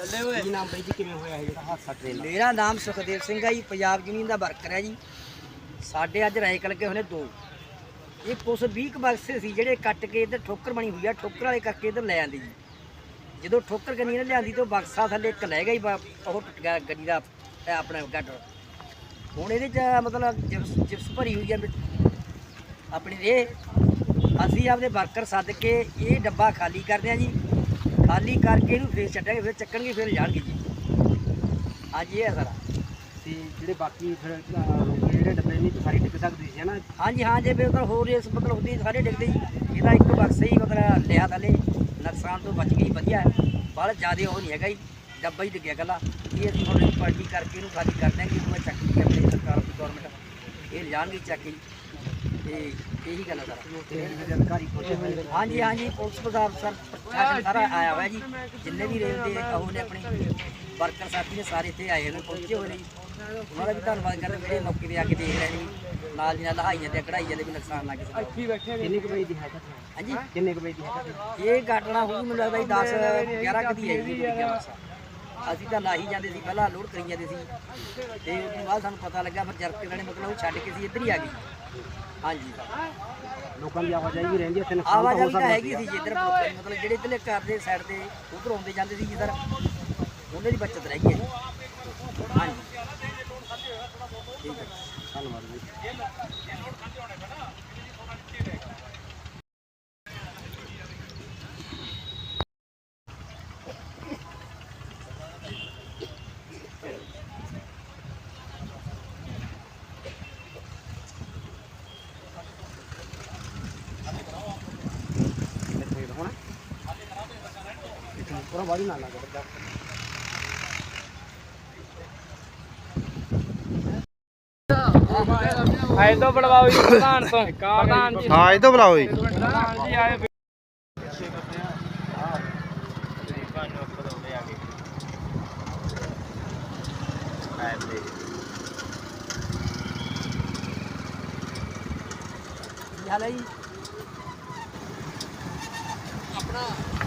ਲੱਲੇ ਓਏ। ਕੀ ਨਾਮ ਬਾਈ ਜੀ ਕਿਵੇਂ ਹੋਇਆ ਇਹ ਜਿਹੜਾ ਹਾਦਸਾ ਟ੍ਰੇਨ ਦਾ ਮੇਰਾ ਨਾਮ ਸੁਖਦੇਵ ਸਿੰਘ ਹੈ ਜੀ ਪੰਜਾਬ ਜ਼ਮੀਨ ਦਾ ਵਰਕਰ ਹੈ ਜੀ। ਸਾਡੇ ਅੱਜ ਰਾਇਕ ਲੱਗੇ ਨੇ ਦੋ। ਇਹ ਕੁਛ 20 ਕੁ ਬਕਸੇ ਸੀ ਜਿਹੜੇ ਕੱਟ ਕੇ ਇੱਧਰ ਠੋਕਰ ਬਣੀ ਹੋਈ ਆ ਠੋਕਰ ਵਾਲੇ ਕਰਕੇ ਇੱਧਰ ਲੈ ਆਂਦੀ ਜੀ। ਜਦੋਂ ਠੋਕਰ ਕਰਨੀ ਨੇ ਲਿਆਂਦੀ ਤੇ ਉਹ ਬਕਸਾ ਥੱਲੇ ਇੱਕ ਲੈ ਬ- ਉਹ ਟੁੱਟ ਗਿਆ ਗੱਡੀ ਦਾ ਇਹ ਆਪਣਾ ਗਾਡਰ ਹੁਣ ਇਹਦੇ ਚ ਮਤਲਬ ਜਿਪਸ ਜਿਪਸ ਭਰੀ ਹੋਈ ਆ ਆਪਣੀ ਇਹ। ਅਸੀਂ ਆਪਦੇ ਵਰਕਰ ਸੱਦ ਕੇ ਇਹ ਡੱਬਾ ਖਾਲੀ ਕਰਦੇ ਆ ਜੀ। ਖਾਲੀ ਕਰਕੇ ਇਹਨੂੰ ਫੇਰ ਛੱਡਾਂਗੇ ਫਿਰ ਚੱਕਣਗੇ ਫਿਰ ਜਾਣਗੇ ਜੀ। ਅੱਜ ਇਹ ਹੈ ਸਾਰਾ। ਤੇ ਜਿਹੜੇ ਬਾਕੀ ਫਿਰ ਅਹ, ਜਿਹੜੇ ਡੱਬੇ ਨਹੀਂ ਸਾਰੇ ਡਿੱਗ ਸਕਦੇ ਸੀ ਹਨਾ? ਹਾਂਜੀ ਹਾਂ ਜੇ ਫਿਰ ਹੋਰ ਇਸ ਮਤਲਬ ਹੁੰਦੀ ਸਾਰੇ ਡਿੱਗਦੇ ਜੀ। ਇਹਦਾ ਇੱਕ ਬਕਸਾ ਹੀ ਮਤਲਬ ਲਿਆ ਥੱਲੇ ਨੁਕਸਾਨ ਤੋਂ ਬਚ ਗਈ ਵਧੀਆ ਬਾਹਲਾ ਜ਼ਿਆਦਾ ਉਹ ਨਹੀਂ ਹੈਗਾ ਜੀ ਡੱਬਾ ਹੀ ਡਿੱਗਿਆ ਕੱਲਾ ਇਹ ਅਸੀਂ ਹੁਣ ਪਾਰਟੀ ਕਰਕੇ ਇਹਨੂੰ ਖਾਲੀ ਕਰ ਦਿਆਂਗੇ ਮੈਂ ਚੱਕ ਕੇ ਆਪਣੀ ਸਰਕਾਰ ਦੀ ਗਵਰਨਮੈਂਟ ਇਹ ਲਿਜਾਣਗੇ ਚੱਕ ਕੇ ਜੀ। ਤੇ ਇਹੀ ਗੱਲ ਸਾਰਾ। ਹਾਂਜੀ ਹਾਂਜੀ ਪੁਲਿਸ ਪ੍ਰਸ਼ਾਸਨ ਸਰ ਪ੍ਰਸ਼ਾਸਨ ਸਾਰਾ ਆਇਆ ਹੋਇਆ ਜੀ। ਜਿੰਨੇ ਵੀ ਰੇਲ ਦੇ ਉਹ ਨੇ ਆਪਣੇ ਵਰਕਰ ਸਾਥੀ ਨੇ ਸਾਰੇ ਇੱਥੇ ਆਏ ਨੇ ਪਹੁੰਚੇ ਹੋਏ ਨੇ ਜੀ। ਉਹਨਾਂ ਦਾ ਵੀ ਧੰਨਵਾਦ ਕਰਦੇ ਜਿਹੜੇ ਮੌਕੇ ਤੇ ਆ ਕੇ ਦੇਖ ਰਹੇ ਨੇ। ਜੀ। ਨਾਲ ਦੀ ਨਾਲ ਲਹਾਈਆਂ ਤੇ ਕਢਾਈਆਂ ਦੇ ਵੀ ਨੁਕਸਾਨ ਨਾ ਕਿਸੇ ਦਾ। ਕਿੰਨੇ ਕੁ ਵਜੇ ਦੀ ਹੈ ਘਟਨਾ ਹਾਂਜੀ? ਕਿੰਨੇ ਕੁ ਵਜੇ ਦੀ ਹੈ ਇਹ ਘਟਨਾ ਹੋਊ ਮੈਨੂੰ ਲੱਗਦਾ ਜੀ 10 11 ਕਦੀ ਹੈ ਜੀ ਕੀ ਅਸੀਂ ਤਾਂ ਲਾਹੀ ਜਾਂਦੇ ਸੀ ਪਹਿਲਾਂ ਲੋਡ ਕਰੀ ਜਾਂਦੇ ਸੀ। ਤੇ ਉਸ ਤੋਂ ਬਾਅਦ ਸਾਨੂੰ ਪਤਾ ਲੱਗਾ ਫਿਰ ਜਰਕੇ ਵਾਲੇ ਮਤਲਬ ਉਹ ਛੱਡ ਕੇ ਸੀ ਇੱਧਰ ਹੀ ਆ ਗਈ। ਹਾਂਜੀ। ਲੋਕਾਂ ਦੀ ਆਵਾਜਾਈ ਵੀ ਰਹਿੰਦੀ ਇੱਥੇ ਨੁਕਸਾਨ ਤਾਂ ਹੋ ਆਵਾਜਾਈ ਤਾਂ ਸਕਦਾ ਹੈਗੀ ਸੀ ਜਿੱਧਰ ਮਤਲਬ ਜਿਹੜੇ ਇੱਧਰਲੇ ਘਰ ਦੇ ਸਾਈਡ ਤੇ ਉਧਰ ਆਉਂਦੇ ਜਾਂਦੇ ਸੀ ਜਿੱਧਰ ਉਹਨਾਂ ਦੀ ਬਚਤ ਰਹਿ ਗਈ ਹੈ ਜੀ। ਹਾਂਜੀ। ਠੀਕ ਹੈ ਧੰਨਵਾਦ ਜੀ। ਬਾੜੀ ਨਾਲ ਲੱਗ ਆਏ ਤੋਂ ਬੜਵਾਓ ਜੀ ਪ੍ਰਧਾਨ ਤੋਂ। ਪ੍ਰਧਾਨ ਜੀ। ਹਾਂ ਇਹ ਤੋਂ ਬੁਲਾਓ ਜੀ। ਪ੍ਰਧਾਨ ਜੀ ਆਏ। ਹਾਲ ਜੀ? ਵੋਟ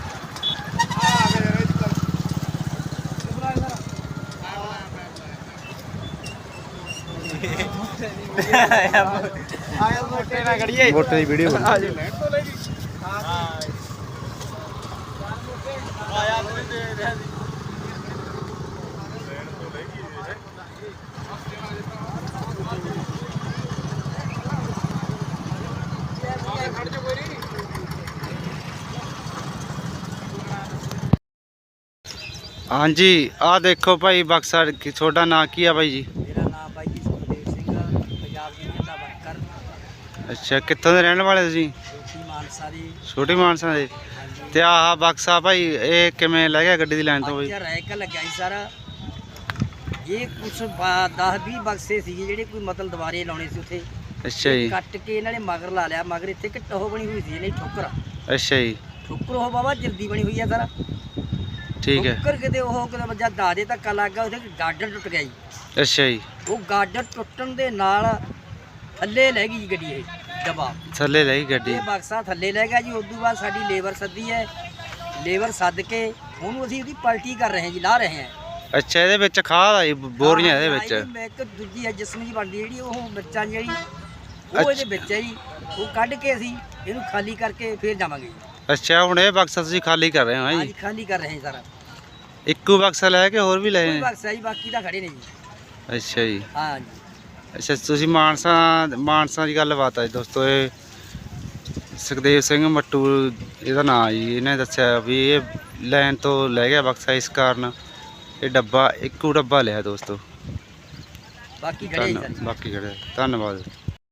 ਦੀ ਵੀਡੀਓ ਹਾਂਜੀ ਆਹ ਦੇਖੋ ਭਾਈ ਬਕਸਾ ਕੀ ਤੁਹਾਡਾ ਨਾਂ ਕੀ ਆ ਭਾਈ ਜੀ ਮੇਰਾ ਅੱਛਾ ਕਿੱਥੋਂ ਦੇ ਰਹਿਣ ਵਾਲੇ ਤੁਸੀਂ? ਮਾਨਸਾ ਦੀ। ਛੋਟੀ ਮਾਨਸਾ ਦੇ। ਤੇ ਆਹ ਬਕਸਾ ਭਾਈ ਇਹ ਕਿਵੇਂ ਲੈ ਗਿਆ ਗੱਡੀ ਦੀ ਲਾਈਨ ਤੋਂ ਭਾਈ ਰੈਕ ਲੱਗਿਆ ਸੀ ਸਾਰਾ। ਇਹ ਕੁਛ 10 20 ਬਕਸੇ ਸੀਗੇ ਜਿਹੜੇ ਕੋਈ ਮਤਲਬ ਦੁਬਾਰੇ ਲਾਉਣੇ ਸੀ ਉੱਥੇ। ਅੱਛਾ ਜੀ। ਕੱਟ ਕੇ ਇਹਨਾਂ ਨੇ ਮਗਰ ਲਾ ਲਿਆ। ਮਗਰ ਇੱਥੇ ਇੱਕ ਟੋਹ ਬਣੀ ਹੋਈ ਸੀ ਇਹਨੇ ਠੋਕਰ। ਅੱਛਾ ਜੀ। ਠੋਕਰ ਉਹ ਬਾਬਾ ਜਲਦੀ ਬਣੀ ਹੋਈ ਆ ਸਾਰਾ। ਠੀਕ ਹੈ। ਠੋਕਰ ਕਿਤੇ ਉਹ ਕਿਤੇ ਵੱਜਾ ਦਾਦੇ ਧੱਕਾ ਲੱਗ ਗਿਆ ਉਹਦੇ ਗਾਰਡਰ ਟੁੱਟ ਗਿਆ ਜੀ। ਅੱਛਾ ਜੀ। ਉਹ ਗਾਰਡਰ ਟੁੱਟਣ ਦੇ ਨਾਲ ਥੱਲੇ ਲੈ ਗਈ ਜੀ ਗੱਡੀ ਇਹ ਦਬਾ ਥੱਲੇ ਲਈ ਗੱਡੀ। ਇਹ ਬਕਸਾ ਥੱਲੇ ਲੈ ਗਿਆ ਜੀ ਉਸ ਤੋਂ ਬਾਅਦ ਸਾਡੀ ਲੇਬਰ ਸੱਦੀ ਹੈ। ਲੇਬਰ ਸੱਦ ਕੇ ਉਹਨੂੰ ਅਸੀਂ ਉਹਦੀ ਪਲਟੀ ਕਰ ਰਹੇ ਹਾਂ ਜੀ ਲਾ ਰਹੇ ਹਾਂ। ਅੱਛਾ ਇਹਦੇ ਵਿੱਚ ਖਾਦ ਆ ਜੀ ਬੋਰੀਆਂ ਇਹਦੇ ਵਿੱਚ। ਮੈਂ ਇੱਕ ਦੂਜੀ ਹੈ ਜਿਸਮ ਜੀ ਬਣਦੀ ਜਿਹੜੀ ਉਹ ਮਿਰਚਾਂ ਜਿਹੜੀ ਉਹ ਇਹਦੇ ਵਿੱਚ ਹੈ ਜੀ। ਉਹ ਕੱਢ ਕੇ ਅਸੀਂ ਇਹਨੂੰ ਖਾਲੀ ਕਰਕੇ ਫੇਰ ਜਾਵਾਂਗੇ। ਅੱਛਾ ਹੁਣ ਇਹ ਬਕਸਾ ਤੁਸੀਂ ਖਾਲੀ ਕਰ ਰਹੇ ਹੋ ਹੈਂ ਜੀ? ਖਾਲੀ ਕਰ ਰਹੇ ਹਾਂ ਸਾਰਾ। ਇੱਕੋ ਬਕਸਾ ਲੈ ਕੇ ਹੋਰ ਵੀ ਕੋਈ ਨੇ ਬਕਸਾ ਜੀ ਬਾਕੀ ਤਾਂ ਖੜੇ ਨੇ ਜੀ। ਅੱਛਾ ਜੀ। ਹਾਂ ਜੀ। ਅੱਛਾ ਤੁਸੀਂ ਮਾਨਸਾ ਮਾਨਸਾ ਦੀ ਗੱਲਬਾਤ ਹੈ ਦੋਸਤੋ ਇਹ ਸੁਖਦੇਵ ਸਿੰਘ ਮੱਟੂ ਇਹਦਾ ਨਾਂ ਜੀ ਇਹਨੇ ਦੱਸਿਆ ਵੀ ਇਹ ਲਾਈਨ ਤੋਂ ਲੈ ਗਿਆ ਬਕਸਾ ਇਸ ਕਾਰਨ ਇਹ ਡੱਬਾ ਇੱਕੋ ਡੱਬਾ ਲਿਆ ਦੋਸਤੋ। ਬਾਕੀ ਜੀ ਸਾਰੇ ਬਾਕੀ ਖੜੇ ਧੰਨਵਾਦ।